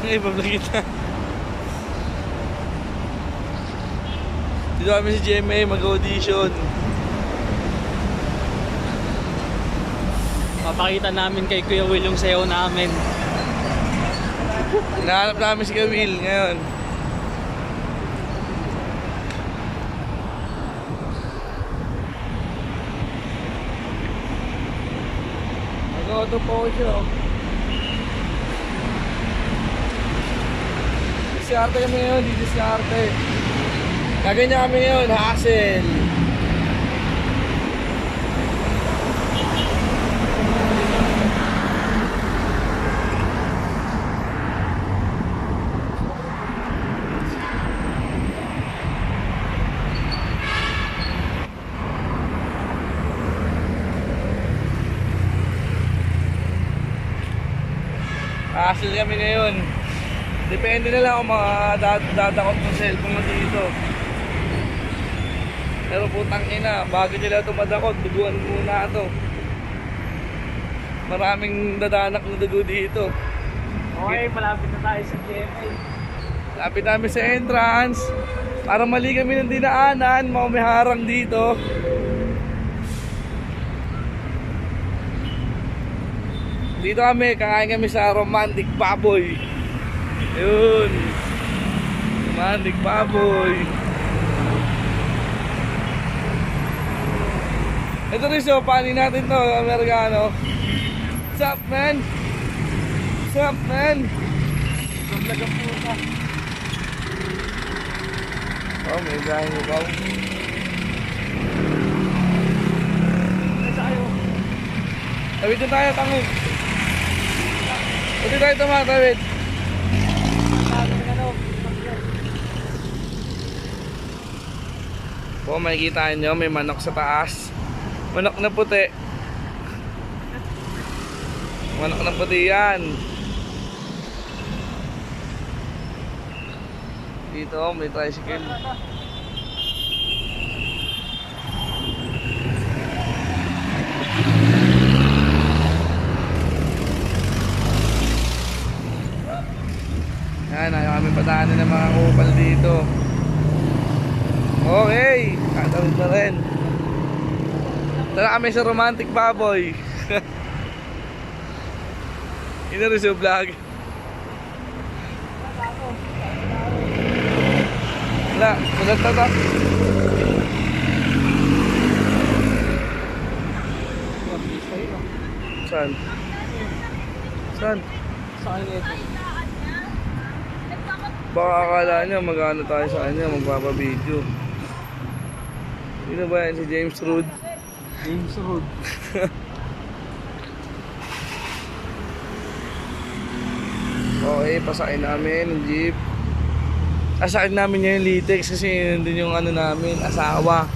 Ay, bablog kita. Dito kami si GMA mag-audition. Papakita namin kay Kuya Will yung sayaw namin. Hinahanap namin si Kawil ngayon. Nag-auto po siya. Oh. Diskarte kami ngayon, di diskarte. Gaganyan kami ngayon, hassle. Hassle kami ngayon. Depende na lang kung mga dad- dadakot ng cellphone mo dito. Pero putang ina, bago nila tumadakot, duguan muna ito. Maraming dadanak na dugo dito. Okay, malapit na tayo sa GMA. Lapit namin sa entrance. Para mali kami ng dinaanan, mga may harang dito. Dito kami, kakain kami sa romantic baboy. Yun. Romantic baboy. Ito rin so, panin natin to, Amerikano. What's up, man? What's up, man? Gumlag ang puta. Oh, may ikaw. Kasi kayo. Tawid na tayo, tangi. Pwede tayo tumatawid. Bago ng ano. Po, makikita nyo, may manok sa taas. Manok na puti. Manok na puti yan. Dito, may tricycle. Yan, ayaw kami padaanan ng mga kupal dito. Okay, tatawid na rin. Tara kami sa romantic baboy. Ina rin sa vlog. Wala, na to. Saan? Saan? Sa kanya ito. Baka akala niya magano tayo sa kanya, magpapabideo. Sino ba yan? Si James Rood? James Road. Okay, pasakay namin ng jeep. Asakay namin niya yung latex kasi yun din yung ano namin, asawa.